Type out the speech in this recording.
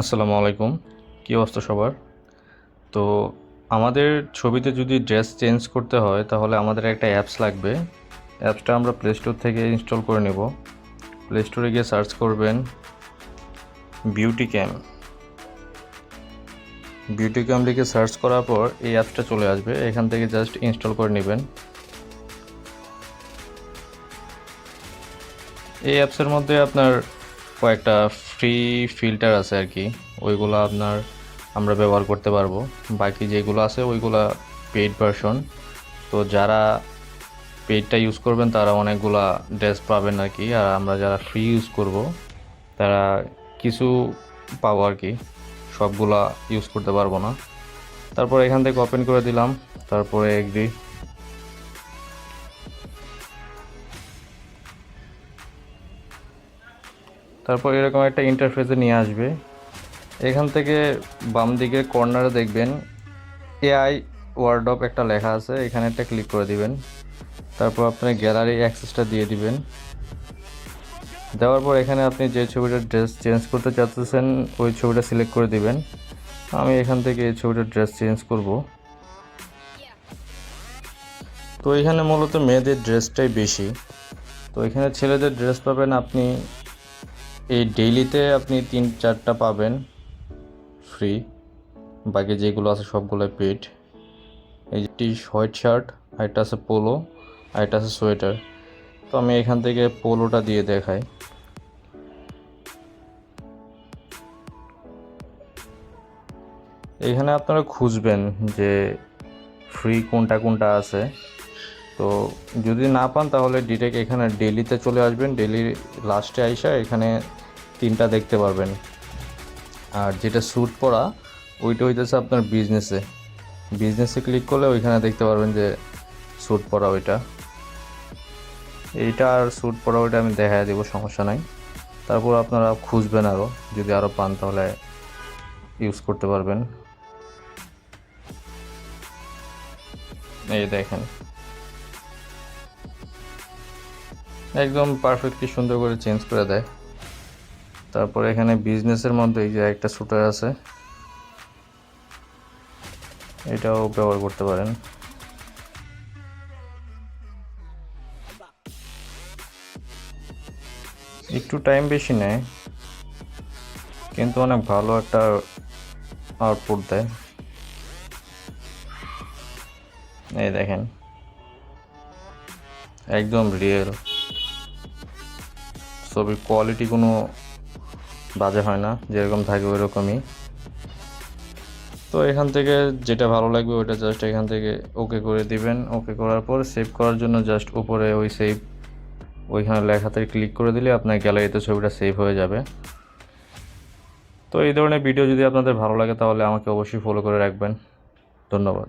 আসসালামু আলাইকুম। কী অবস্থা সবার? তো আমাদের ছবিতে যদি ড্রেস চেঞ্জ করতে হয়, তাহলে আমাদের একটা অ্যাপস লাগবে। অ্যাপসটা আমরা প্লে স্টোর থেকে ইনস্টল করে নেব। প্লে স্টোরে গিয়ে সার্চ করবেন বিউটি ক্যাম বিউটি ক্যাম লিখে সার্চ করার পর এই অ্যাপসটা চলে আসবে। এখান থেকে জাস্ট ইনস্টল করে নেবেন। এই অ্যাপসের মধ্যে আপনার কয়েকটা ফ্রি ফিল্টার আছে আর কি। ওইগুলো আপনার আমরা ব্যবহার করতে পারব। বাকি যেগুলো আছে, ওইগুলো পেইড ভার্সন তো যারা পেইডটা ইউজ করবেন, তারা অনেকগুলা ড্রেস পাবেন আর কি। আর আমরা যারা ফ্রি ইউজ করব, তারা কিছু পাবো আর কি। সবগুলা ইউজ করতে পারব না। তারপর এখান থেকে ওপেন করে দিলাম। তারপরে এগ্রি তারপর এরকম একটা ইন্টারফেসে নিয়ে আসবে। এখান থেকে বাম দিকে কর্নারে দেখবেন এআই ওয়ার্ডপ একটা লেখা আছে, এখানে একটা ক্লিক করে দিবেন। তারপর আপনি গ্যালারি অ্যাক্সেসটা দিয়ে দিবেন। দেওয়ার পর এখানে আপনি যে ছবিটার ড্রেস চেঞ্জ করতে চাচ্ছেন, ওই ছবিটা সিলেক্ট করে দিবেন। আমি এখান থেকে এই ছবিটার ড্রেস চেঞ্জ করব। তো এখানে মূলত মেয়েদের ড্রেসটাই বেশি। তো এখানে ছেলেদের ড্রেস পাবেন আপনি এই ডেইলিতে আপনি তিন, চারটা পাবেন ফ্রি বাকি যেগুলো আছে সবগুলো পেড এই যে টি হোয়াইট শার্ট আরেকটা আছে পোলো আরেকটা আছে সোয়েটার। তো আমি এখান থেকে পোলোটা দিয়ে দেখাই। এখানে আপনারা খুঁজবেন যে ফ্রি কোনটা কোনটা আছে। তো যদি না পান, তাহলে ডিরেক্ট এখানে ডেলিতে চলে আসবেন। ডেলি লাস্টে আইসা এখানে তিনটা দেখতে পারবেন। আর যেটা স্যুট পরা, ওইটা হইতেছে আপনার বিজনেসে বিজনেসে ক্লিক করলে ওইখানে দেখতে পারবেন যে স্যুট পরা ওইটা। এইটা আর স্যুট পরা ওইটা আমি দেখা দেবো, সমস্যা নাই। তারপর আপনারা খুঁজবেন আরও যদি আরও পান, তাহলে ইউজ করতে পারবেন। এই দেখেন। একদম পারফেক্টলি সুন্দর করে চেঞ্জ করে দেয়। তারপর এখানে বিজনেসের মধ্যে এই যে একটা শুটার আছে। এটাও ব্যবহার করতে পারেন। একটু টাইম বেশি নেয়, কিন্তু অনেক ভালো একটা আউটপুট দেয়। এই দেখেন, একদম রিয়েল ছবির কোয়ালিটি কোনো বাজে হয় না, যেরকম থাকে ওইরকমই। তো এখান থেকে যেটা ভালো লাগবে ওইটা জাস্ট এখান থেকে ওকে করে দিবেন। ওকে করার পর সেভ করার জন্য জাস্ট উপরে ওই সেভ ওইখানে লেখাতে ক্লিক করে দিলে আপনার গ্যালারিতে ছবিটা সেভ হয়ে যাবে। তো এই ধরনের ভিডিও যদি আপনাদের ভালো লাগে তাহলে আমাকে অবশ্যই ফলো করে রাখবেন। ধন্যবাদ।